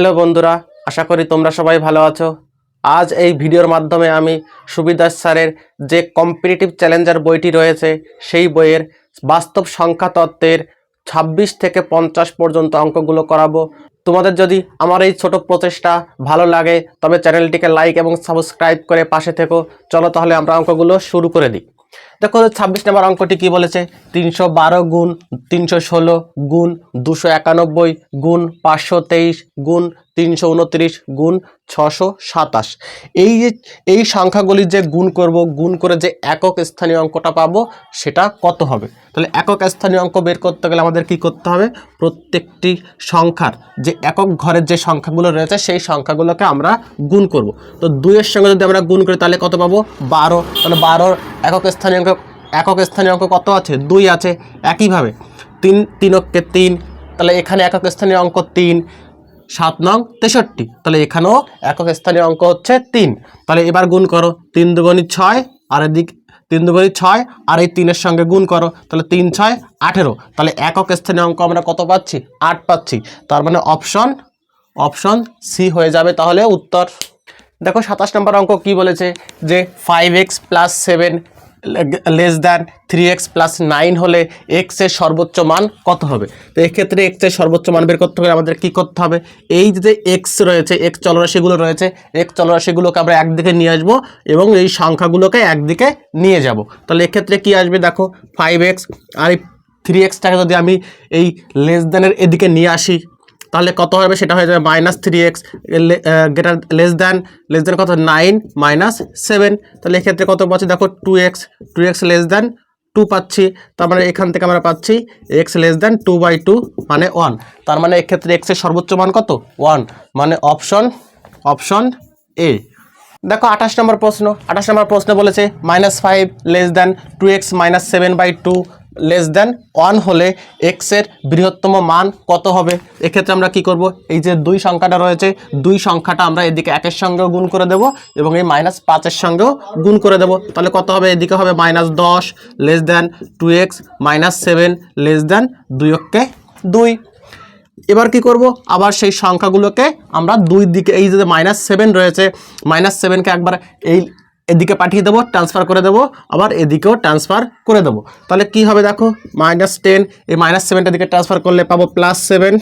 Hello বন্ধুরা, আশা করি তোমরা সবাই ভালো আছো। আজ এই ভিডিওর মাধ্যমে আমি সুবিদাস স্যারের যে কম্পিটিটিভ চ্যালেঞ্জার বইটি রয়েছে, সেই বইয়ের বাস্তব সংখ্যা তত্ত্বের ছাব্বিশ থেকে পঞ্চাশ পর্যন্ত অঙ্কগুলো করাবো। তোমাদের যদি আমার এই ছোট প্রচেষ্টা ভালো লাগে, তবে চ্যানেলটিকে লাইক এবং সাবস্ক্রাইব করে পাশে থেকো। চলো তাহলে আমরা অঙ্কগুলো শুরু করে দিই। দেখো, ছাব্বিশ নম্বর অঙ্কটি কি বলেছে? তিনশো বারো গুণ তিনশো ষোলো গুণ দুশো একানব্বই গুণ পাঁচশো তেইশ গুণ তিনশো উনত্রিশ গুণ ছশো সাতাশ। এই যে, এই সংখ্যাগুলি যে গুণ করব, গুণ করে যে একক স্থানীয় অঙ্কটা পাবো, সেটা কত হবে? তাহলে একক স্থানীয় অঙ্ক বের করতে গেলে আমাদের কি করতে হবে? প্রত্যেকটি সংখ্যার যে একক ঘরের যে সংখ্যাগুলো রয়েছে, সেই সংখ্যাগুলোকে আমরা গুণ করব। তো দুইয়ের সঙ্গে যদি আমরা গুণ করি, তাহলে কত পাবো? বারো। তাহলে বারোর একক স্থানীয় অঙ্ক, একক স্থানীয় অঙ্ক কত আছে? দুই আছে। একইভাবে তিন, তিনককে তিন, তাহলে এখানে একক স্থানীয় অঙ্ক তিন সাত নং তেষট্টি। তাহলে এখানেও একক স্থানীয় অঙ্ক হচ্ছে তিন। তাহলে এবার গুণ করো। তিন দুগুণি ছয়, আর এদিক তিন দুগুণি ছয়, আর এই তিনের সঙ্গে গুণ করো। তাহলে তিন, ছয়, আঠেরো। তাহলে একক স্থানীয় অঙ্ক আমরা কত পাচ্ছি? আট পাচ্ছি। তার মানে অপশন অপশন সি হয়ে যাবে তাহলে উত্তর। দেখো সাতাশ নম্বর অঙ্ক কি বলেছে? যে five x plus seven less than three x plus nine হলে এক্সের সর্বোচ্চ মান কত হবে? তো এক্ষেত্রে এক্সের সর্বোচ্চ মান বের করতে হলে আমাদের কি করতে হবে? এই যে এক্স রয়েছে এক্স চলরাশিগুলো রয়েছে এক্স চলরাশিগুলোকে আমরা একদিকে নিয়ে আসব এবং এই সংখ্যাগুলোকে একদিকে নিয়ে যাব। তাহলে এক্ষেত্রে কি আসবে দেখো ফাইভ এক্স আর থ্রি এক্সটাকে যদি আমি এই লেস দ্যানের এদিকে নিয়ে আসি তাহলে কত হবে? সেটা হয়ে যাবে minus three x greater less than less than কত? নাইন মাইনাস সেভেন তাহলে এক্ষেত্রে কত পাচ্ছি? দেখো two x two x less than two পাচ্ছি। তার মানে এখান থেকে আমরা পাচ্ছি x less than two by two মানে ওয়ান তার মানে এক্ষেত্রে এক্সের সর্বোচ্চ মান কত? ওয়ান মানে অপশন অপশন এ দেখো আঠাশ নম্বর প্রশ্ন। আঠাশ নম্বর প্রশ্ন বলেছে minus five less than two x minus seven by two less than one হলে এক্সের বৃহত্তম মান কত হবে? এক্ষেত্রে আমরা কি করব? এই যে দুই সংখ্যাটা রয়েছে, দুই সংখ্যাটা আমরা এদিকে একের সঙ্গেও গুণ করে দেব এবং এই মাইনাস পাঁচের সঙ্গেও গুণ করে দেব। তাহলে কত হবে? এদিকে হবে মাইনাস দশ less than two x minus seven less than দুই অক্ষে দুই। এবার কি করব? আবার সেই সংখ্যাগুলোকে আমরা দুই দিকে, এই যে মাইনাস সেভেন রয়েছে মাইনাস সেভেনকে একবার এই এদিকে পাঠিয়ে দেবো ট্রান্সফার করে দেবো, আবার এদিকেও ট্রান্সফার করে দেবো। তাহলে কি হবে দেখো মাইনাস টেন এই মাইনাস সেভেনটা দিকে ট্রান্সফার করলে পাবো plus seven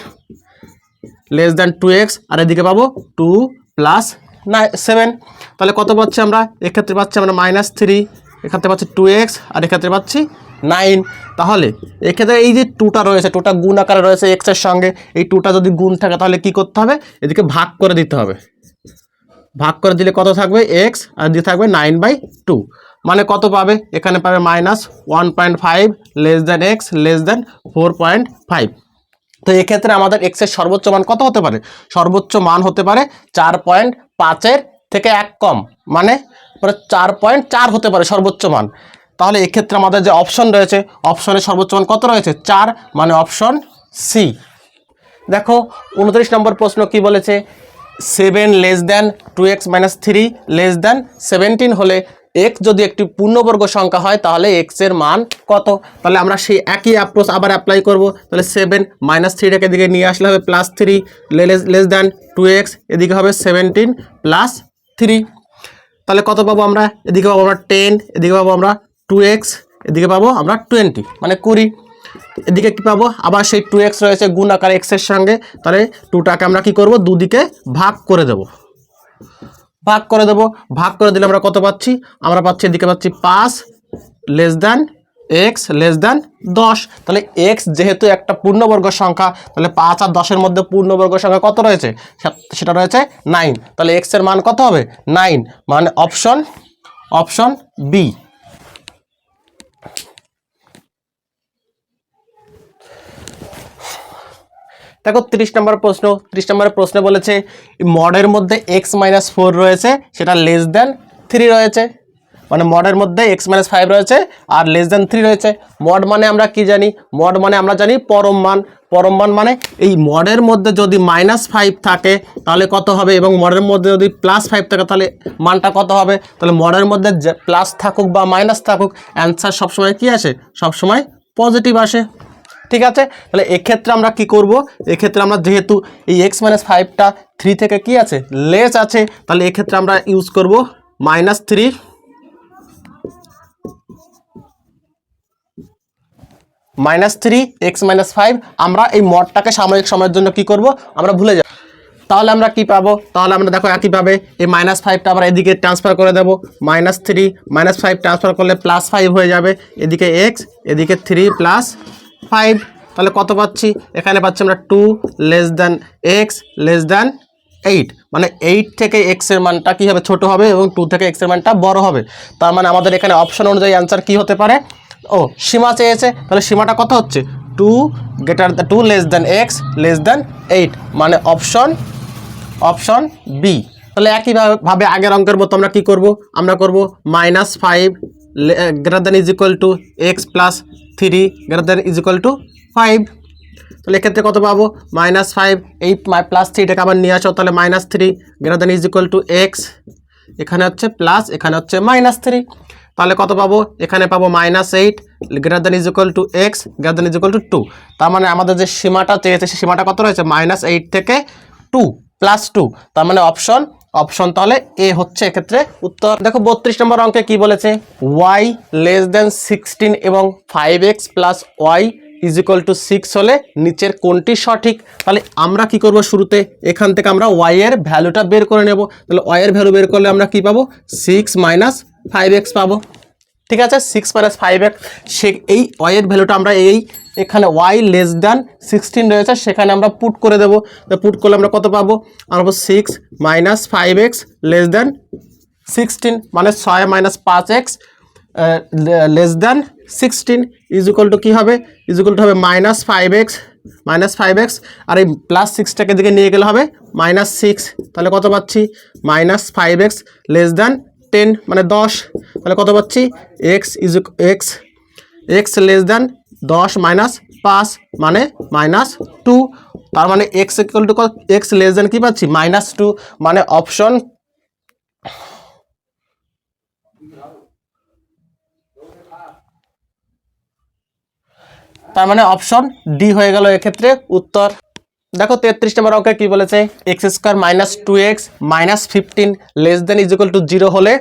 less than two x আর এদিকে পাবো টু প্লাস নাইন সেভেন তাহলে কত পাচ্ছি আমরা? এক্ষেত্রে পাচ্ছি আমরা মাইনাস থ্রি এক্ষেত্রে পাচ্ছি টু এক্স আর এক্ষেত্রে পাচ্ছি নাইন তাহলে এক্ষেত্রে এই যে টুটা রয়েছে টুটা গুণ আকারে রয়েছে এক্সের সঙ্গে, এই টুটা যদি গুণ থাকে তাহলে কি করতে হবে? এদিকে ভাগ করে দিতে হবে। ভাগ করে দিলে কত থাকবে? এক্স আর দিয়ে থাকবে নাইন বাই টু মানে কত পাবে? এখানে পাবে minus one point five less than x less than four point five তো এক্ষেত্রে আমাদের এক্সের সর্বোচ্চ মান কত হতে পারে? সর্বোচ্চ মান হতে পারে চার পয়েন্ট পাঁচের থেকে এক কম। মানে চার পয়েন্ট চার হতে পারে সর্বোচ্চ মান। তাহলে এক্ষেত্রে আমাদের যে অপশন রয়েছে অপশনের সর্বোচ্চ মান কত রয়েছে? চার মানে অপশন সি দেখো, উনত্রিশ নম্বর প্রশ্ন কি বলেছে? Seven less than two x minus three less than seventeen হলে এক্স যদি একটি পূর্ণবর্গ সংখ্যা হয়, তাহলে এক্সের মান কত? তাহলে আমরা সেই একই অ্যাপ্রোচ আবার অ্যাপ্লাই করব। তাহলে সেভেন মাইনাস থ্রিটাকে এদিকে নিয়ে আসলে হবে plus three less than two x এদিকে হবে সেভেন্টিন প্লাস থ্রি তাহলে কত পাবো আমরা? এদিকে পাবো আমরা টেন এদিকে পাবো আমরা টু এক্স এদিকে পাবো আমরা টোয়েন্টি মানে কুড়ি। এদিকে কি পাবো? আবার সেই টু এক্স রয়েছে গুণ আকার এক্সের সঙ্গে। তাহলে টুটাকে আমরা কি করব? দুদিকে ভাগ করে দেব। ভাগ করে দেব। ভাগ করে দিলে আমরা কত পাচ্ছি? আমরা পাচ্ছি এদিকে পাচ্ছি পাঁচ less than x less than দশ। তাহলে এক্স যেহেতু একটা পূর্ণবর্গ সংখ্যা, তাহলে পাঁচ আর দশের মধ্যে পূর্ণবর্গ সংখ্যা কত রয়েছে? সেটা রয়েছে নাইন তাহলে এক্সের মান কত হবে? নাইন মানে অপশন অপশন বি দেখো তিরিশ নম্বর প্রশ্ন, তিরিশ নম্বর প্রশ্নে বলেছে, মডের মধ্যে এক্স মাইনাস ফোর রয়েছে, সেটা লেস দেন থ্রি রয়েছে। মানে মডের মধ্যে এক্স মাইনাস ফাইভ রয়েছে আর লেস দ্যান থ্রি রয়েছে। মড মানে আমরা কি জানি? মড মানে আমরা জানি পরম মান। পরম মান মানে এই মডের মধ্যে যদি মাইনাস ফাইভ থাকে, তাহলে কত হবে? এবং মডের মধ্যে যদি প্লাস ফাইভ থাকে, তাহলে মানটা কত হবে? তাহলে মডের মধ্যে প্লাস থাকুক বা মাইনাস থাকুক অ্যান্সার সবসময় কি আসে? সবসময় পজিটিভ আসে। ঠিক আছে? তাহলে এক্ষেত্রে আমরা কি করব? এক্ষেত্রে আমরা যেহেতু এই এক্স মাইনাস ফাইভটা থ্রি থেকে কি আছে? লেস আছে, তাহলে এক্ষেত্রে আমরা ইউজ করব minus three minus three x minus five আমরা এই মডটাকে সাময়িক সময়ের জন্য কি করব? আমরা ভুলে যাব। তাহলে আমরা কি পাবো? তাহলে আমরা দেখো একইভাবে এই মাইনাস ফাইভটা আমরা এদিকে ট্রান্সফার করে দেবো। Minus three minus five transfer করলে প্লাস ফাইভ হয়ে যাবে। এদিকে এক্স এদিকে থ্রি প্লাস ফাইভ, তাহলে কত পাচ্ছি? এখানে পাচ্ছি আমরা two less than x, less than eight. মানে এইট থেকে এক্সের মানটা কী হবে? ছোট হবে এবং টু থেকে এক্সের মানটা বড় হবে। তার মানে আমাদের এখানে অপশন অনুযায়ী অ্যান্সার কী হতে পারে? ও, সীমা চেয়েছে। তাহলে সীমাটা কত হচ্ছে? Two greater two less than x, less than eight. মানে অপশন অপশন বি। তাহলে একইভাবে ভাবে আগের অঙ্কের মতো আমরা কি করব? আমরা করব minus five greater than is equal to x plus three greater than is equal to five তাহলে এক্ষেত্রে কত পাবো? মাইনাস ফাইভ এই প্লাস থ্রিটাকে আবার নিয়ে আসো, তাহলে minus three greater than is equal to x এখানে হচ্ছে প্লাস এখানে হচ্ছে মাইনাস থ্রি তাহলে কত পাবো? এখানে পাবো minus eight greater than is equal to x greater than is equal to two two মানে আমাদের যে সীমাটা চেয়েছে সেই সীমাটা কত রয়েছে? মাইনাস এইট থেকে টু প্লাস টু তার মানে অপশন অপশন তাহলে এ হচ্ছে এক্ষেত্রে উত্তর। দেখো বত্রিশ নম্বর অঙ্কে কি বলেছে? ওয়াই লেস দেন সিক্সটিন এবং five x plus y is equal to six হলে নিচের কোনটি সঠিক? তাহলে আমরা কি করব শুরুতে? এখান থেকে আমরা ওয়াইয়ের ভ্যালুটা বের করে নেব। তাহলে ওয়াইয়ের ভ্যালু বের করলে আমরা কি পাবো? সিক্স মাইনাস ফাইভ এক্স পাবো। ঠিক আছে? সিক্স মাইনাস ফাইভ এক্স সে এই ওয়াইয়ের ভ্যালুটা আমরা এই এখানে ওয়াই লেস দ্যান সিক্সটিন রয়েছে, সেখানে আমরা পুট করে দেবো। পুট করলে আমরা কত পাবো? আমরা পাবো six minus five x less than sixteen মানে ছয় মাইনাস পাঁচ x less than sixteen is equal to কী হবে? ইজ ইকুয়াল টু হবে minus five x minus five x আর এই প্লাস সিক্সটাকে দিকে নিয়ে গেলে হবে মাইনাস সিক্স তাহলে কত পাচ্ছি? Minus five x less than ten মানে দশ, তাহলে কত পাচ্ছি? X is x x less than দশ মাইনাস পাঁচ মানে মাইনাস টু তার মানে x equal to x less than কী পাচ্ছি? মাইনাস টু মানে অপশন তার মানে অপশন ডি হয়ে গেল এক্ষেত্রে উত্তর। দেখো তেত্রিশ নম্বর অঙ্কে কি বলেছে? X square minus two x minus fifteen less than is equal to zero হলে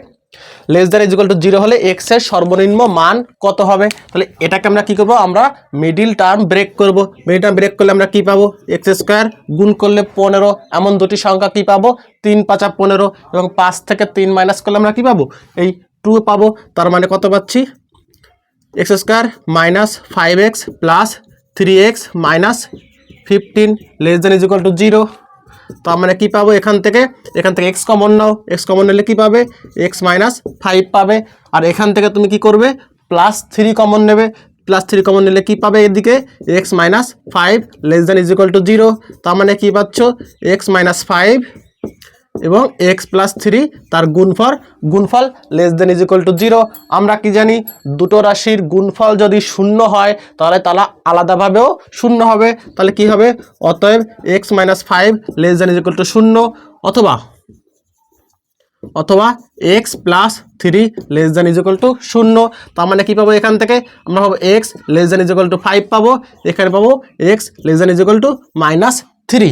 less than is equal to zero হলে এক্সের সর্বনিম্ন মান কত হবে? তাহলে এটাকে আমরা কি করব? আমরা মিডিল টার্ম ব্রেক করব। মিডিল টার্ম ব্রেক করলে আমরা কি পাবো? এক্স স্কোয়ার গুণ করলে পনেরো, এমন দুটি সংখ্যা কি পাবো? তিন পাঁচা পনেরো এবং পাঁচ থেকে তিন মাইনাস করলে আমরা কি পাবো? এই টু পাবো। তার মানে কত পাচ্ছি? X square minus five x plus three x minus fifteen less than is equal to zero তো আমরা কী পাবো এখান থেকে? এখান থেকে এক্স কমন নাও। এক্স কমন নিলে কী পাবে? এক্স মাইনাস ফাইভ পাবে। আর এখান থেকে তুমি কি করবে? প্লাস থ্রি কমন নেবে। প্লাস থ্রি কমন নিলে কী পাবে এদিকে? X minus five less than is equal to zero তার মানে কী পাচ্ছ? এক্স মাইনাস ফাইভ এবং এক্স প্লাস থ্রি তার গুণফল গুণফল less than is equal to zero আমরা কি জানি, দুটো রাশির গুণফল যদি শূন্য হয়, তাহলে তারা আলাদাভাবেও শূন্য হবে। তাহলে কি হবে? অতএব x minus five less than is equal to শূন্য। অথবা অথবা x plus three less than is equal to শূন্য। তার মানে কী পাবো এখান থেকে? আমরা পাবো x less than is equal to five পাবো। এখানে পাবো x less than is equal to minus three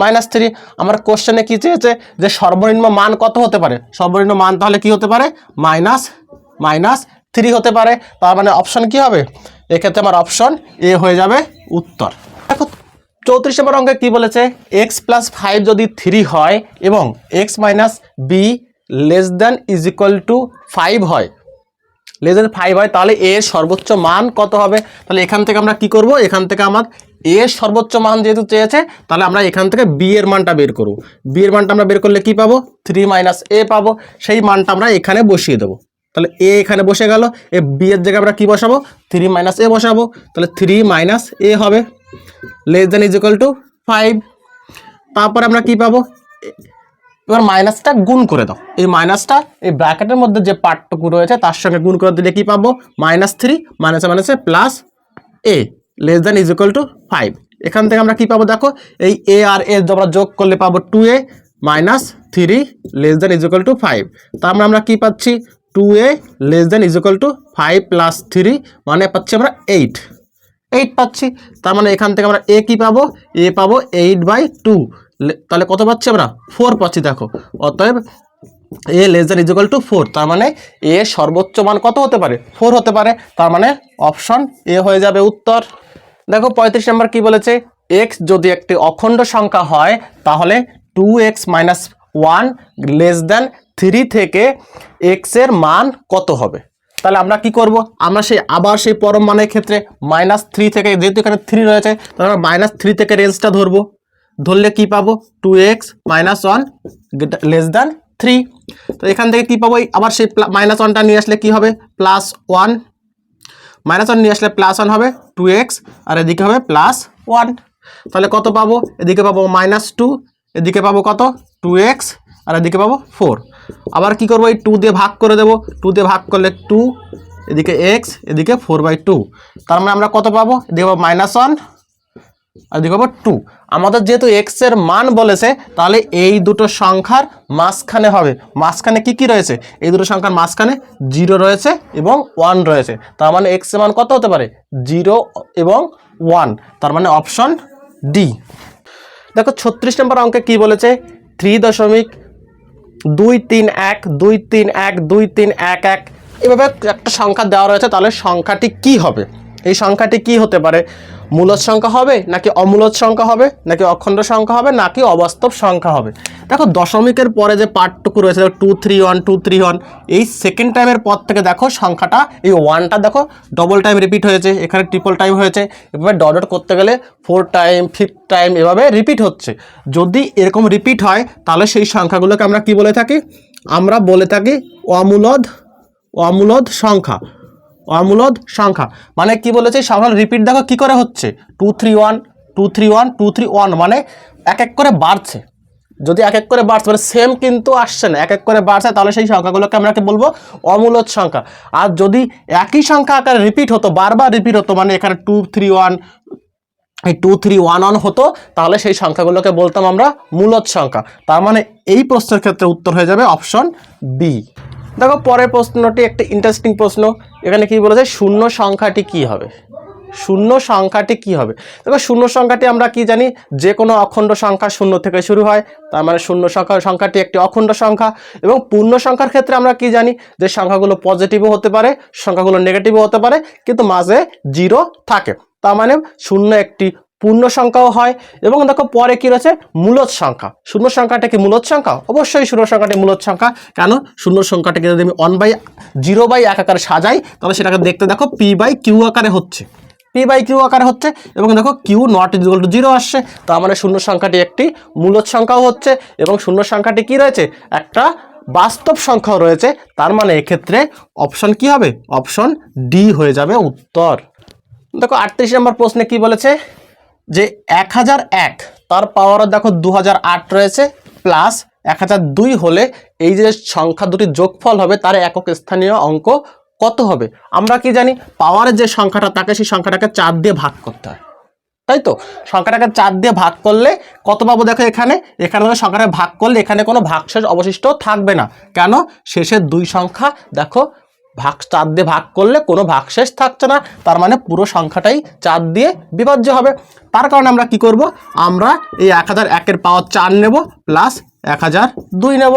minus three আমার কোশ্চেনে কী চেয়েছে? যে সর্বনিম্ন মান কত হতে পারে? সর্বনিম্ন মান তাহলে কি হতে পারে? মাইনাস মাইনাস থ্রি হতে পারে। তার মানে অপশন কি হবে? এক্ষেত্রে আমার অপশন এ হয়ে যাবে উত্তর। দেখো, চৌত্রিশ নম্বর অঙ্কে কী বলেছে? এক্স প্লাস ফাইভ যদি থ্রি হয় এবং x minus b less than is equal to five হয় লেস দ্যান ফাইভ হয়, তাহলে এর সর্বোচ্চ মান কত হবে? তাহলে এখান থেকে আমরা কি করব? এখান থেকে আমার এর সর্বোচ্চ মান যেহেতু চেয়েছে, তাহলে আমরা এখান থেকে বি এর মানটা বের করব। বি এর মানটা আমরা বের করলে কি পাবো? থ্রি মাইনাস এ পাবো। সেই মানটা আমরা এখানে বসিয়ে দেবো। তাহলে এ এখানে বসে গেল। এ বি এর জায়গায় আমরা কি বসাবো? থ্রি মাইনাস এ বসাবো। তাহলে থ্রি মাইনাস এ হবে। Less than is equal to five তারপরে আমরা কি পাবো? এবার মাইনাসটা গুণ করে দাও। এই মাইনাসটা এই ব্র্যাকেটের মধ্যে যে পার্টটুকু রয়েছে, তার সঙ্গে গুণ করে দিলে কি পাবো? মাইনাস থ্রি মাইনাসে মাইনাসে plus a less than is equal to five এখান থেকে আমরা কি পাবো দেখো? এই এ আর এ আমরা যোগ করলে পাবো two a minus three less than is equal to five তার মানে আমরা কি পাচ্ছি? Two a less than is equal to five plus three মানে পাচ্ছি আমরা এইট এইট পাচ্ছি। তার মানে এখান থেকে আমরা এ কি পাবো? এ পাবো এইট বাই টু তাহলে কত পাচ্ছি আমরা? ফোর পাচ্ছি, দেখো। অতএব a less than is equal to four তার মানে এ সর্বোচ্চ মান কত হতে পারে? ফোর হতে পারে, তার মানে অপশন এ হয়ে যাবে উত্তর। দেখো, পঁয়ত্রিশ নম্বর কি বলেছে? এক্স যদি একটি অখণ্ড সংখ্যা হয়, তাহলে two x minus one less than three থেকে এক্সের মান কত হবে? তাহলে আমরা কি করব? আমরা সেই, আবার সেই পরম মানের ক্ষেত্রে মাইনাস থ্রি থেকে, যেহেতু এখানে থ্রি রয়েছে, তাহলে আমরা মাইনাস থ্রি থেকে রেঞ্জটা ধরবো। ধরলে কি পাবো? Two x minus one less than three তো এখান থেকে কি পাবো? আবার সেই মাইনাস ওয়ানটা নিয়ে আসলে কি হবে? প্লাস ওয়ান মাইনাস ওয়ান নিয়ে আসলে প্লাস ওয়ান হবে টু এক্স আর এদিকে হবে প্লাস ওয়ান তাহলে কত পাবো? এদিকে পাবো মাইনাস টু এদিকে পাবো কত? টু এক্স আর এদিকে পাবো ফোর আবার কি করব? এই টু দিয়ে ভাগ করে দেবো। টু দিয়ে ভাগ করলে টু এদিকে এক্স এদিকে ফোর বাই টু তার মানে আমরা কত পাবো? এদিকে পাবো মাইনাস ওয়ান আর এদিকে পাবো টু আমাদের যেহেতু এক্সের মান বলেছে, তাহলে এই দুটো সংখ্যার মাঝখানে হবে। মাঝখানে কি কি রয়েছে? এই দুটো সংখ্যার মাঝখানে জিরো রয়েছে এবং ওয়ান রয়েছে। তার মানে এক্সের মান কত হতে পারে? জিরো এবং ওয়ান তার মানে অপশন ডি দেখো ছত্রিশ নম্বর অঙ্কে কি বলেছে? থ্রি দশমিক দুই তিন এক, দুই তিন এক, দুই তিন এক এক। এভাবে একটা সংখ্যা দেওয়া রয়েছে, তাহলে সংখ্যাটি কি হবে? এই সংখ্যাটি কি হতে পারে? মূলদ সংখ্যা হবে নাকি অমূলদ সংখ্যা হবে, নাকি অখণ্ড সংখ্যা হবে, নাকি অবাস্তব সংখ্যা হবে? দেখো দশমিকের পরে যে পার্টটুকু রয়েছে two three one two three one এই সেকেন্ড টাইমের পর থেকে দেখো সংখ্যাটা, এই ওয়ানটা দেখো ডবল টাইম রিপিট হয়েছে, এখানে ট্রিপল টাইম হয়েছে, এভাবে ডট করতে গেলে ফোর টাইম ফিফথ টাইম এভাবে রিপিট হচ্ছে। যদি এরকম রিপিট হয়, তাহলে সেই সংখ্যাগুলোকে আমরা কি বলে থাকি? আমরা বলে থাকি অমূলদ অমূলদ সংখ্যা। অমূলদ সংখ্যা। মানে কি বলেছে? সাধারণ রিপিট দেখো কি করে হচ্ছে? Two three one two three one two three one মানে এক এক করে বাড়ছে। যদি এক এক করে বাড়ছে মানে সেম কিন্তু আসছে না। এক এক করে বাড়ছে, তাহলে সেই সংখ্যাগুলোকে আমরা কি বলব? অমূলদ সংখ্যা। আর যদি একই সংখ্যা আকারে রিপিট হতো, বারবার রিপিট হতো মানে এখানে টু থ্রি ওয়ান এই টু থ্রি ওয়ান ওয়ান হতো, তাহলে সেই সংখ্যাগুলোকে বলতাম আমরা মূলদ সংখ্যা। তার মানে এই প্রশ্নের ক্ষেত্রে উত্তর হয়ে যাবে অপশন বি দেখো, পরের প্রশ্নটি একটা ইন্টারেস্টিং প্রশ্ন। এখানে কি বলেছে, শূন্য সংখ্যাটি কি হবে? শূন্য সংখ্যাটি কি হবে? দেখো, শূন্য সংখ্যাটি আমরা কি জানি, যে কোনো অখণ্ড সংখ্যা শূন্য থেকে শুরু হয়, তার মানে শূন্য সংখ্যা সংখ্যাটি একটি অখণ্ড সংখ্যা। এবং পূর্ণ সংখ্যার ক্ষেত্রে আমরা কি জানি, যে সংখ্যাগুলো পজিটিভও হতে পারে, সংখ্যাগুলো নেগেটিভও হতে পারে, কিন্তু মাঝে জিরো থাকে। তার মানে শূন্য একটি পূর্ণ সংখ্যাও হয় এবং দেখো পরে কি রয়েছে? মূলদ সংখ্যা। শূন্য সংখ্যাটা কি মূলদ সংখ্যা? অবশ্যই শূন্য সংখ্যাটি মূলদ সংখ্যা। কেন? শূন্য সংখ্যাটাকে যদি আমি ওয়ান বাই জিরো বাই এক আকারে সাজাই, তাহলে সেটাকে দেখতে দেখো পি বাই কিউ আকারে হচ্ছে। পি বাই কিউ আকারে হচ্ছে এবং দেখো q not is equal to zero আসছে। তার মানে শূন্য সংখ্যাটি একটি মূলদ সংখ্যাও হচ্ছে এবং শূন্য সংখ্যাটি কি রয়েছে? একটা বাস্তব সংখ্যাও রয়েছে। তার মানে এক্ষেত্রে অপশন কি হবে? অপশন ডি হয়ে যাবে উত্তর। দেখো আটত্রিশ নম্বর প্রশ্নে কি বলেছে? যে এক হাজার এক, তার পাওয়ারও দেখো দু হাজার আট রয়েছে প্লাস এক হাজার দুই হলে এই যে সংখ্যা দুটি যোগফল হবে, তার একক স্থানীয় অঙ্ক কত হবে? আমরা কি জানি পাওয়ারের যে সংখ্যাটা তাকে সেই সংখ্যাটাকে চার দিয়ে ভাগ করতে হয়। তাই তো? সংখ্যাটাকে চার দিয়ে ভাগ করলে কত পাবো দেখো এখানে? এখানে সংখ্যাটা ভাগ করলে এখানে কোনো ভাগশেষ অবশিষ্ট থাকবে না। কেন? শেষের দুই সংখ্যা দেখো ভাগ চার দিয়ে ভাগ করলে কোনো ভাগশেষ থাকছে না, তার মানে পুরো সংখ্যাটাই চার দিয়ে বিভাজ্য হবে। তার কারণে আমরা কি করব? আমরা এই এক হাজার একের পাওয়ার চার নেব প্লাস এক হাজার দুই নেব।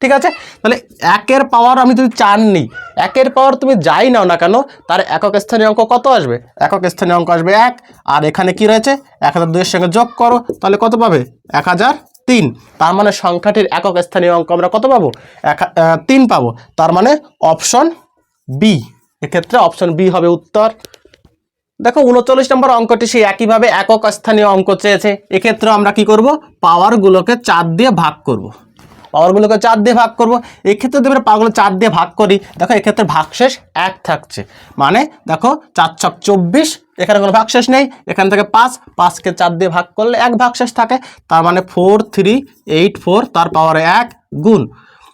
ঠিক আছে? তাহলে একের পাওয়ার আমি যদি চার নিই, একের পাওয়ার তুমি যাই নাও না কেন, তার একক স্থানীয় অঙ্ক কত আসবে? একক স্থানীয় অঙ্ক আসবে এক, আর এখানে কি রয়েছে? এক হাজার দুইয়ের সঙ্গে যোগ করো, তাহলে কত পাবে? এক হাজার তিন, তার মানে সংখ্যাটির একক স্থানীয় অঙ্ক আমরা কত পাবো? এক তিন পাবো। তার মানে অপশন বি এক্ষেত্রে অপশন বি হবে উত্তর। দেখো উনচল্লিশ নম্বর অঙ্কটি সেই একইভাবে একক স্থানীয় অঙ্ক চেয়েছে। এক্ষেত্রে আমরা কি করব? পাওয়ারগুলোকে চার দিয়ে ভাগ করব। পাওয়ারগুলোকে চার দিয়ে ভাগ করব। এক্ষেত্রে যদি আমরা পাওয়ারগুলো চার দিয়ে ভাগ করি। দেখো, এক্ষেত্রে ভাগশেষ এক থাকছে। মানে দেখো, চার ছক চব্বিশ, এখানে কোনো ভাগশেষ নেই। এখান থেকে পাঁচ, পাঁচকে চার দিয়ে ভাগ করলে এক ভাগশেষ থাকে। তার মানে ফোর থ্রি এইট ফোর তার পাওয়ারে এক গুণ।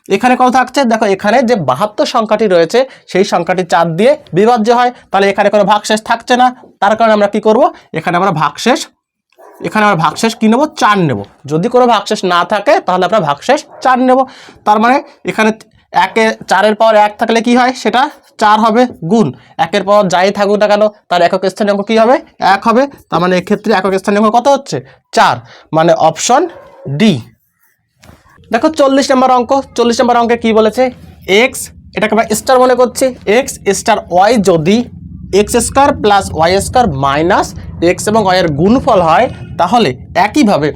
এখানে কত থাকছে? দেখো, এখানে যে বাহাত্তর সংখ্যাটি রয়েছে, সেই সংখ্যাটি চার দিয়ে বিভাজ্য হয়। তাহলে এখানে কোনো ভাগশেষ থাকছে না। তার কারণে আমরা কি করব? এখানে আমরা ভাগশেষ এখানে আমরা ভাগশেষ কী নেব? চার নেব। যদি কোনো ভাগশেষ না থাকে, তাহলে আমরা ভাগশেষ চার নেব। তার মানে এখানে একে চারের পাওয়ার এক থাকলে কি হয়? সেটা চার হবে গুণ। একের পাওয়ার যাই থাকুক না কেন, তার একক স্থানীয় অঙ্ক কী হবে? এক হবে। তার মানে এক্ষেত্রে একক স্থানীয় অঙ্ক কত হচ্ছে? চার। মানে অপশন ডি। দেখো চল্লিশ নম্বর অঙ্ক। চল্লিশ নম্বর অঙ্কে কি বলেছে? এক্স, এটাকে আমরা স্টার মনে করছি। এক্স, স্টার ওয়াই যদি x square plus y square minus x এবং ওয়াই এর গুণফল হয়, তাহলে একইভাবে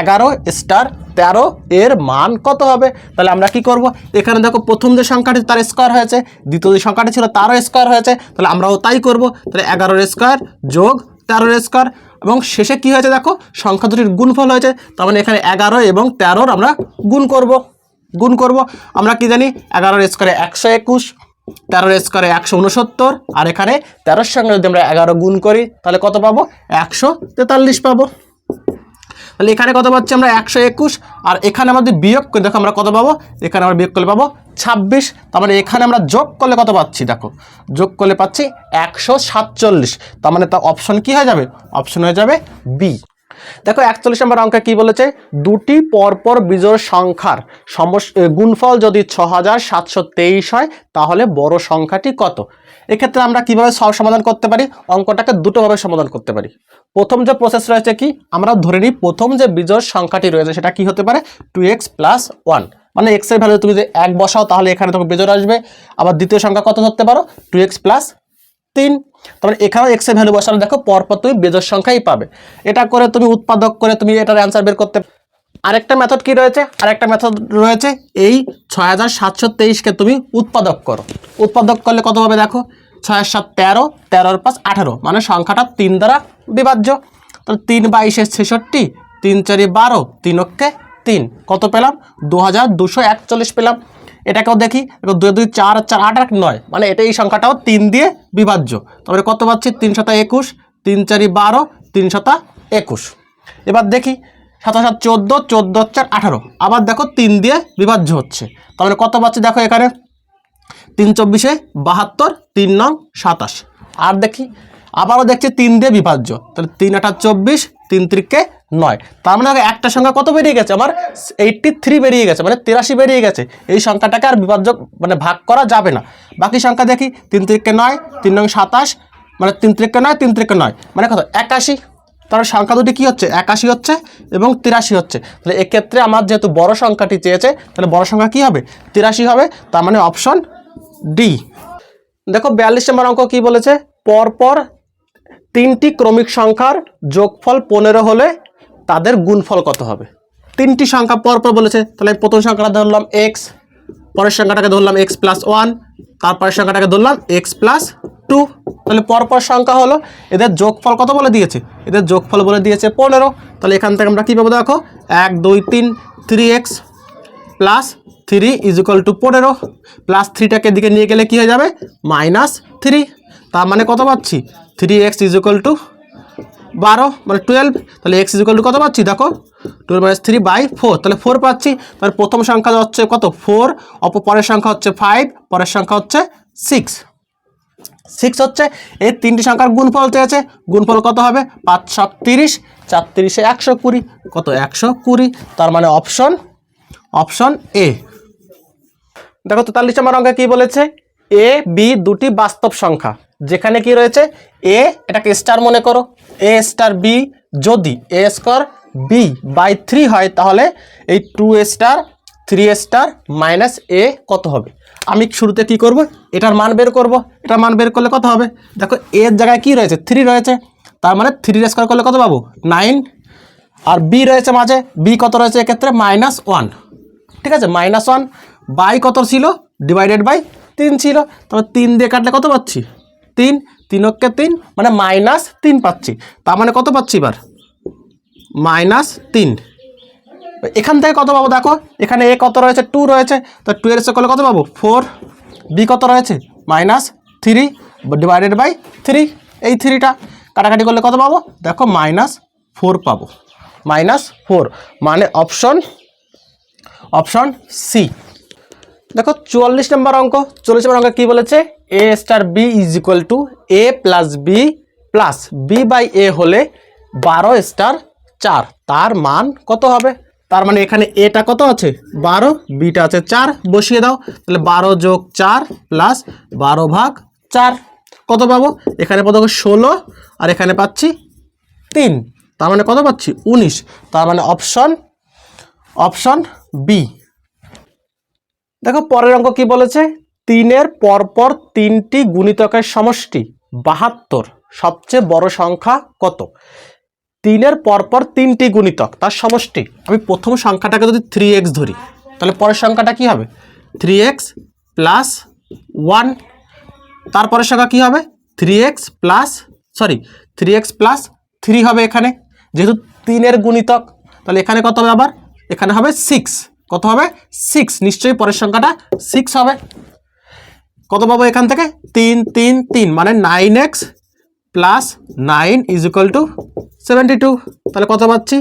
এগারো স্টার তেরো এর মান কত হবে? তাহলে আমরা কি করব? এখানে দেখো প্রথম যে সংখ্যাটি তার স্কোয়ার হয়েছে, দ্বিতীয় যে সংখ্যাটি ছিল তারও স্কোয়ার হয়েছে, তাহলে আমরাও তাই করব। তাহলে এগারোর স্কোয়ার যোগ তেরোর স্কোয়ার এবং শেষে কি হয়েছে দেখো? সংখ্যা দুটির গুণফল হয়েছে, তার মানে এখানে এগারো এবং তেরোর আমরা গুণ করব। গুণ করব। আমরা কি জানি? এগারোর স্কোয়ারে একশো একুশ তেরোর স্কোয়ারে একশো উনসত্তর, আর এখানে তেরোর সঙ্গে যদি আমরা এগারো গুণ করি, তাহলে কত পাবো? একশো তেতাল্লিশ পাবো। তাহলে এখানে কত পাচ্ছি আমরা? একশো একুশ, আর এখানে আমাদের বিয়োগ করে দেখো আমরা কত পাবো? এখানে আমরা বিয়োগ করলে পাবো ছাব্বিশ, তার মানে এখানে আমরা যোগ করলে কত পাচ্ছি? দেখো, যোগ করলে পাচ্ছি একশো সাতচল্লিশ, তার মানে তা অপশন কি হয়ে যাবে? অপশন হয়ে যাবে বি দেখো একচল্লিশ নম্বর অঙ্কে কি বলেছে? দুটি পরপর বিজোড় সংখ্যার সমস গুণফল যদি ছ হাজার সাতশো তেইশ হয়, তাহলে বড় সংখ্যাটি কত? এক্ষেত্রে আমরা কীভাবে সমাধান করতে পারি? অঙ্কটাকে দুটোভাবে সমাধান করতে পারি। প্রথম যে প্রসেস রয়েছে কি? আমরা ধরে নিই প্রথম যে বিজোড় সংখ্যাটি রয়েছে, সেটা কি হতে পারে? টু এক্স প্লাস ওয়ান মানে এক্সের ভ্যালু তুমি যদি এক বসাও, তাহলে এখানে তোমাকে বেজোড় আসবে। আবার দ্বিতীয় সংখ্যা কত ধরতে পারো? টু এক্স প্লাস তিন, তারপরে এখানেও এক্সের ভ্যালু বসালে দেখো পরপর তুমি বেজোর সংখ্যাই পাবে। এটা করে তুমি উৎপাদক করে তুমি এটার অ্যান্সার বের করতে আরেকটা মেথড কি রয়েছে? আরেকটা মেথড রয়েছে, এই ছয় হাজার সাতশো তেইশকে তুমি উৎপাদক করো। উৎপাদক করলে কত হবে দেখো? ছয় সাত তেরো, তেরোর পাঁচ আঠারো। মানে সংখ্যাটা তিন দ্বারা বিভাজ্য। তাহলে তিন বাইশে ছেষট্টি, তিন চারি বারো, তিন অক্ষে তিন। কত পেলাম? দু হাজার দুশো একচল্লিশ পেলাম। এটাকেও দেখি দুই দুই, চার চার, আট আট, নয়। মানে এটা এই সংখ্যাটাও তিন দিয়ে বিভাজ্য। তারপরে কত পাচ্ছি? তিন শতা একুশ, তিন চারি বারো, তিন শতা একুশ। এবার দেখি সাতাশ সাত, চোদ্দ চোদ্দ, চার, আঠারো। আবার দেখো তিন দিয়ে বিভাজ্য হচ্ছে। তাহলে কত পাচ্ছি দেখো এখানে? তিন চব্বিশে বাহাত্তর, তিন নং সাতাশ। আর দেখি, আবারও দেখছি তিন দিয়ে বিভাজ্য। তাহলে তিন আঠাশ, চব্বিশ, তিন ত্রিকে নয়। তার মানে আগে একটা সংখ্যা কত বেরিয়ে গেছে? আমার এইটটি থ্রি বেরিয়ে গেছে মানে তিরাশি বেরিয়ে গেছে। এই সংখ্যাটাকে আর বিভাজ্য মানে ভাগ করা যাবে না। বাকি সংখ্যা দেখি, তিন ত্রিকে নয়, তিন নং সাতাশ মানে তিন ত্রিকে নয়, তিন ত্রিকে নয়। মানে কত? একাশি। তার সংখ্যা দুটি কী হচ্ছে? একাশি হচ্ছে এবং তিরাশি হচ্ছে। তাহলে এক্ষেত্রে আমার যেহেতু বড় সংখ্যাটি চেয়েছে, তাহলে বড় সংখ্যা কী হবে? তিরাশি হবে, তার মানে অপশন ডি। দেখো, বিয়াল্লিশ নম্বর অঙ্ক কী বলেছে? পরপর তিনটি ক্রমিক সংখ্যার যোগফল পনেরো হলে তাদের গুণফল কত হবে? তিনটি সংখ্যা পরপর বলেছে। তাহলে আমি প্রথম সংখ্যাটা ধরলাম এক্স পরের সংখ্যাটাকে ধরলাম এক্স প্লাস ওয়ান তারপরের সংখ্যাটাকে ধরলাম এক্স প্লাস টু তাহলে পরপর সংখ্যা হলো এদের যোগফল কত বলে দিয়েছে? এদের যোগফল বলে দিয়েছে পনেরো। তাহলে এখান থেকে আমরা কী পাবো দেখো? এক, দুই, তিন three x plus three is equal to পনেরো। প্লাস থ্রিটাকে দিকে নিয়ে গেলে কী হয়ে যাবে? মাইনাস থ্রি তার মানে কত পাচ্ছি? Three x is equal to বারো মানে টুয়েলভ তাহলে এক্স ইজ কত পাচ্ছি? দেখো twelve minus three by four তাহলে ফোর পাচ্ছি। তাহলে প্রথম সংখ্যা হচ্ছে কত? ফোর অপর পরের সংখ্যা হচ্ছে ফাইভ পরের সংখ্যা হচ্ছে সিক্স সিক্স হচ্ছে, এই তিনটি সংখ্যার গুণফল চেয়েছে। গুণফল কত হবে? পাঁচ, সাত, তিরিশ, চার, তিরিশে একশো কুড়ি। কত? একশো কুড়ি। তার মানে অপশন অপশন এ দেখো তেতাল্লিশ নম্বর অঙ্কে কি বলেছে? এ বি দুটি বাস্তব সংখ্যা। যেখানে কি রয়েছে? এ এটাকে স্টার মনে করো। এ স্টার বি যদি a square b by three হয়, তাহলে এই two star three star minus a কত হবে? আমি শুরুতে কি করব? এটার মান বের করব। এটার মান বের করলে কত হবে? দেখো এর জায়গায় কি রয়েছে? থ্রি রয়েছে। তার মানে থ্রি স্কোয়ার করলে কত পাবো? নাইন আর বি রয়েছে মাঝে। বি কত রয়েছে এক্ষেত্রে? মাইনাস ওয়ান ঠিক আছে? মাইনাস ওয়ান বাই কত ছিল? ডিভাইডেড বাই তিন ছিল তবে তিন দিয়ে কাটলে কত পাচ্ছি? তিন তিনকে তিন মানে মাইনাস তিন পাচ্ছি। তার মানে কত পাচ্ছি এবার? মাইনাস তিন। এখান থেকে কত পাবো দেখো, এখানে এ কত রয়েছে? টু রয়েছে। তো টু এর করলে কত পাবো? ফোর। বি কত রয়েছে? Minus three divided by three. এই থ্রিটা কাটাকাটি করলে কত পাবো? দেখো, মাইনাস ফোর পাবো। Minus four. মানে অপশন অপশন সি। দেখো চুয়াল্লিশ নম্বর অঙ্ক চল্লিশ নম্বর অঙ্ক কি বলেছে? A star b is equal to a plus b plus b by a হলে বারো স্টার চার। তার মান কত হবে? তার মানে এখানে এটা কত আছে? বারো বিটা আছে চার। বসিয়ে দাও। তাহলে বারো যোগ চার প্লাস বারো ভাগ চার। কত পাবো? এখানে পাবো ষোলো, আর এখানে পাচ্ছি তিন। তার মানে কত পাচ্ছি? উনিশ। তার মানে অপশন অপশন বি দেখো, পরের অঙ্ক কি বলেছে? তিনের পরপর তিনটি গুণিতকের সমষ্টি, বাহাত্তর, সবচেয়ে বড় সংখ্যা কত? তিনের পরপর তিনটি গুণিতক, তার সমষ্টি। আমি প্রথম সংখ্যাটাকে যদি থ্রি এক্স ধরি, তাহলে পরের সংখ্যাটা কি হবে? থ্রি এক্স প্লাস ওয়ান তারপরের সংখ্যা কি হবে? Three x plus sorry three x plus three হবে এখানে। যেহেতু তিনের গুণিতক, তাহলে এখানে কত হবে আবার? এখানে হবে সিক্স কত হবে? সিক্স নিশ্চয়ই পরের সংখ্যাটা সিক্স হবে। কত পাবো এখান থেকে? তিন তিন তিন। মানে nine x plus nine is equal to seventy two তাহলে কত পাচ্ছি?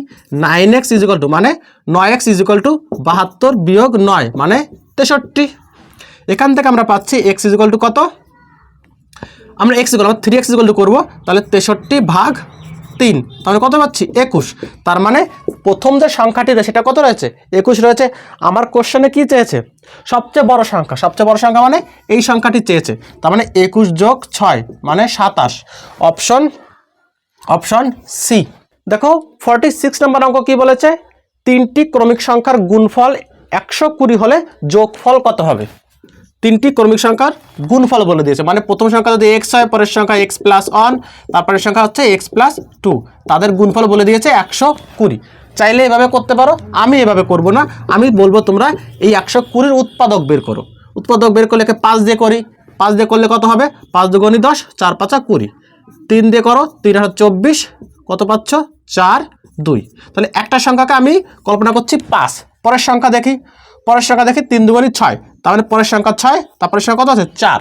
Nine x is equal to মানে নয় এক্স ইজ টু বাহাত্তর বিয়োগ নয় মানে তেষট্টি। এখান থেকে আমরা পাচ্ছি এক্স ইজ টু কত? আমরা x equal three x equal to করব, তাহলে তেষট্টি ভাগ তিন। তাহলে কত পাচ্ছি? একুশ। তার মানে প্রথম যে সংখ্যাটি রয়েছে, সেটা কত রয়েছে? একুশ রয়েছে। আমার কোশ্চেনে কি চেয়েছে? সবচেয়ে বড় সংখ্যা। সবচেয়ে বড় সংখ্যা মানে এই সংখ্যাটি চেয়েছে। তার মানে একুশ যোগ ছয় মানে সাতাশ। অপশন অপশন সি দেখো ফর্টি সিক্স নম্বর অঙ্ক কি বলেছে? তিনটি ক্রমিক সংখ্যার গুণফল একশো কুড়ি হলে যোগফল কত হবে? তিনটি ক্রমিক সংখ্যার গুণফল বলে দিয়েছে। মানে প্রথম সংখ্যা যদি এক্স হয়, পরের সংখ্যা এক্স প্লাস ওয়ান তারপরের সংখ্যা হচ্ছে এক্স প্লাস টু তাদের গুণফল বলে দিয়েছে একশো কুড়ি। চাইলে এভাবে করতে পারো, আমি এভাবে করব না। আমি বলব তোমরা এই একশো কুড়ির উৎপাদক বের করো। উৎপাদক বের করলে পাঁচ দিয়ে করি। পাঁচ দিয়ে করলে কত হবে? পাঁচ দুগুণি দশ, চার পাঁচা কুড়ি। তিন দিয়ে করো, তিন হাজার চব্বিশ, কত পাচ্ছ? চার দুই। তাহলে একটা সংখ্যাকে আমি কল্পনা করছি পাঁচ। পরের সংখ্যা দেখি। পরের সংখ্যা দেখি তিন দুগুণি ছয়। তার মানে পরের সংখ্যা ছয়, তারপরের সংখ্যা কত আছে? চার।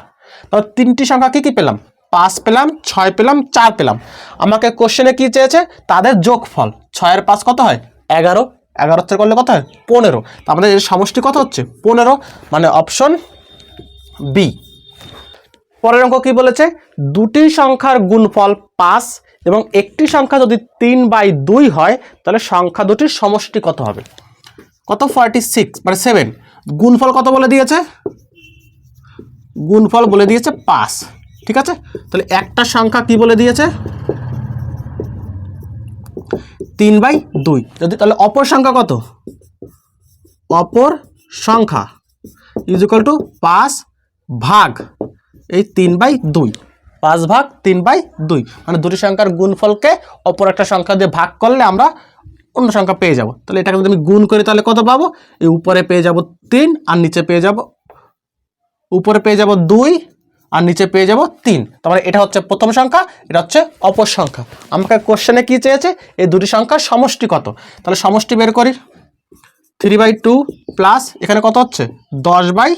তাহলে তিনটি সংখ্যা কি কি পেলাম? পাঁচ পেলাম, ছয় পেলাম, চার পেলাম। আমাকে কোশ্চেনে কি চেয়েছে? তাদের যোগফল। ছয়ের পাঁচ কত হয়? এগারো। এগারো থেকে করলে কত হয়? পনেরো। তার মানে এর সমষ্টি কত হচ্ছে? পনেরো। মানে অপশন বি পরের অঙ্ক কি বলেছে? দুটি সংখ্যার গুণফল পাঁচ এবং একটি সংখ্যা যদি তিন বাই দুই হয়, তাহলে সংখ্যা দুটির সমষ্টি কত হবে? কত? ফর্টি সিক্স মানে সেভেন গুণফল কত বলে দিয়েছে? গুণফল বলে দিয়েছে পাঁচ। ঠিক আছে? তাহলে একটা সংখ্যা কি বলে দিয়েছে? তিন বাই দুই। যদি তাহলে অপর সংখ্যা কত? অপর সংখ্যা। ইজ ইকুয়াল টু পাঁচ ভাগ। এই তিন বাই দুই। পাঁচ ভাগ, তিন বাই দুই। মানে দুটি সংখ্যার গুণফলকে অপর একটা সংখ্যা দিয়ে ভাগ করলে আমরা অন্য সংখ্যা পেয়ে যাব। তাহলে এটাকে যদি আমি গুণ করি, তাহলে কত পাবো? এই উপরে পেয়ে যাব তিন, আর নিচে পেয়ে যাব, উপরে পেয়ে যাব দুই, আর নিচে পেয়ে যাব তিন। তার মানে এটা হচ্ছে প্রথম সংখ্যা, এটা হচ্ছে অপর সংখ্যা। আমাকে কোশ্চেনে কী চেয়েছে? এই দুটি সংখ্যার সমষ্টি কত? তাহলে সমষ্টি বের করি। থ্রি বাই টু প্লাস এখানে কত হচ্ছে? দশ বাই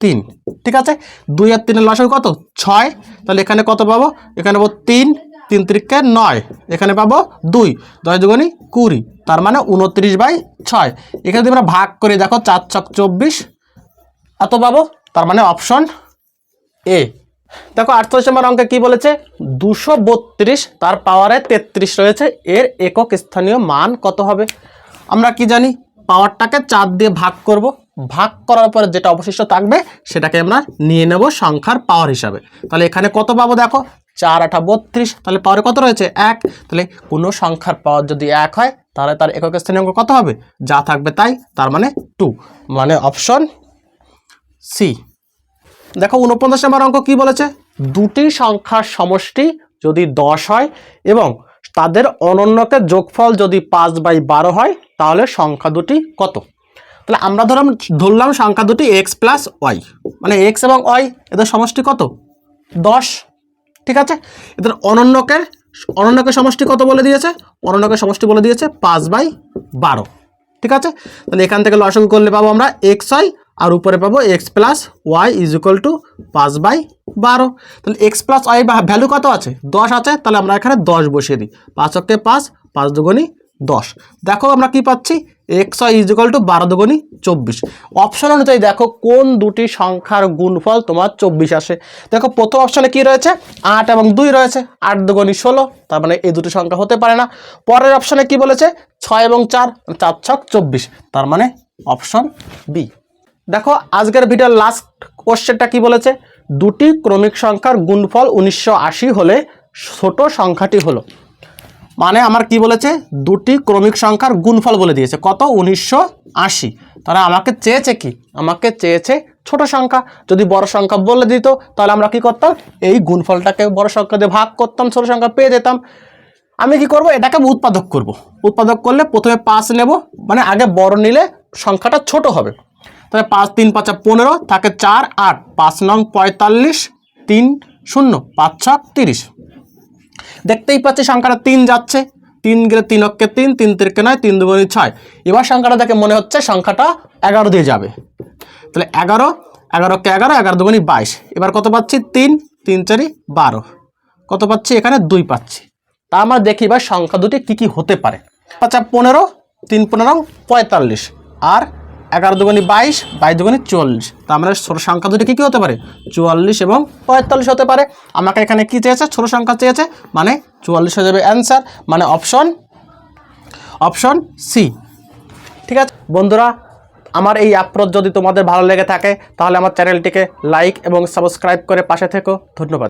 তিন। ঠিক আছে? দুই আর তিনের লসাগু কত? ছয়। তাহলে এখানে কত পাবো? এখানে পাবো তিন তিন তিরিকে নয়। এখানে পাবো দুই। দশ দুগুণি কুড়ি। তার মানে উনত্রিশ বাই ছয়। এখানে যদি আমরা ভাগ করে, দেখো চার ছক চব্বিশ। এত পাবো? তার মানে অপশন এ। দেখো আটচল্লিশ নম্বর অঙ্কে কি বলেছে? দুশো বত্রিশ, তার পাওয়ারে তেত্রিশ রয়েছে। এর একক স্থানীয় মান কত হবে? আমরা কি জানি? পাওয়ারটাকে চার দিয়ে ভাগ করব। ভাগ করার পরে যেটা অবশিষ্ট থাকবে, সেটাকে আমরা নিয়ে নেব সংখ্যার পাওয়ার হিসাবে। তাহলে এখানে কত পাবো দেখো? চার আঠা বত্রিশ, তাহলে পাওয়ারে কত রয়েছে? এক। তাহলে কোনো সংখ্যার পাওয়ার যদি এক হয়, তাহলে তার একক স্থানীয় অঙ্ক কত হবে? যা থাকবে তাই, তার মানে টু মানে অপশন সি দেখো উনপঞ্চাশ নম্বর অঙ্ক কি বলেছে? দুটি সংখ্যার সমষ্টি যদি দশ হয় এবং তাদের অনন্যকে যোগফল যদি পাঁচ বাই বারো হয়, তাহলে সংখ্যা দুটি কত? তাহলে আমরা ধরলাম ধরলাম সংখ্যা দুটি এক্স প্লাস ওয়াই মানে এক্স এবং ওয়াই এদের সমষ্টি কত? দশ। ঠিক আছে? এদের অনন্যকের অনন্যকের সমষ্টি কত বলে দিয়েছে? অনন্যকের সমষ্টি বলে দিয়েছে পাঁচ বাই বারো। ঠিক আছে? তাহলে এখান থেকে লসগু করলে পাবো আমরা এক্স ওয়াই আর উপরে পাবো x plus y is equal to পাঁচ বাই বারো। তাহলে এক্স প্লাস ওয়াই ভ্যালু কত আছে? দশ আছে, তাহলে আমরা এখানে দশ বসিয়ে দিই। পাঁচ অক্টে পাঁচ পাঁচ দুগুণি দশ। দেখো আমরা কি পাচ্ছি? এক্স ওয়াই ইজিক্যাল টু বারো দুগুণি চব্বিশ। অপশন অনুযায়ী দেখো কোন দুটি সংখ্যার গুণফল তোমার চব্বিশ আসে। দেখো প্রথম অপশনে কি রয়েছে? আট এবং দুই রয়েছে, আট দুগুণি ষোলো, তার মানে এই দুটি সংখ্যা হতে পারে না। পরের অপশনে কি বলেছে? ছয় এবং চার চার ছক চব্বিশ, তার মানে অপশন বি দেখো আজকের ভিডিওর লাস্ট কোশ্চেনটা কি বলেছে? দুটি ক্রমিক সংখ্যার গুণফল উনিশশো আশি হলে ছোট সংখ্যাটি হলো। মানে আমার কি বলেছে? দুটি ক্রমিক সংখ্যার গুণফল বলে দিয়েছে। কত? উনিশশো আশি। তাহলে আমাকে চেয়েছে কি? আমাকে চেয়েছে ছোট সংখ্যা। যদি বড় সংখ্যা বলে দিত, তাহলে আমরা কি করতাম? এই গুণফলটাকে বড় সংখ্যা দিয়ে ভাগ করতাম, ছোট সংখ্যা পেয়ে যেতাম। আমি কি করব? এটাকে উৎপাদক করব। উৎপাদক করলে প্রথমে পাঁচ নেব মানে আগে বড় নিলে সংখ্যাটা ছোট হবে। তাহলে পাঁচ, তিন, পাঁচা পনেরো, থাকে চার, আট। পাঁচ নং পঁয়তাল্লিশ, তিন, শূন্য, পাঁচ ছক তিরিশ। দেখতেই পাচ্ছি সংখ্যাটা তিন যাচ্ছে। তিন গেলে তিন অক্ষে তিন তিন তিরকে নয়, তিন দুগুণি ছয়। এবার সংখ্যাটা দেখে মনে হচ্ছে সংখ্যাটা এগারো দিয়ে যাবে। তাহলে এগারো এগারোকে এগারো এগারো দুগুণি বাইশ। এবার কত পাচ্ছি? তিন তিন চারি, বারো। কত পাচ্ছি? এখানে দুই পাচ্ছি। তা আমরা দেখি এবার সংখ্যা দুটি কী কী হতে পারে। আচ্ছা পনেরো, তিন পনেরো, পঁয়তাল্লিশ। আর এগারো দুগুণি বাইশ বাইশ দুগুণি চুয়াল্লিশ তা আমরা ছোট সংখ্যা দুটি কী কী হতে পারে? চুয়াল্লিশ এবং পঁয়তাল্লিশ হতে পারে। আমাকে এখানে কি চেয়েছে? ছোট সংখ্যা চেয়েছে মানে চুয়াল্লিশ হয়ে যাবে অ্যান্সার মানে অপশন অপশন সি ঠিক আছে? বন্ধুরা, আমার এই অ্যাপ্রোচ যদি তোমাদের ভালো লেগে থাকে, তাহলে আমার চ্যানেলটিকে লাইক এবং সাবস্ক্রাইব করে পাশে থেকো। ধন্যবাদ।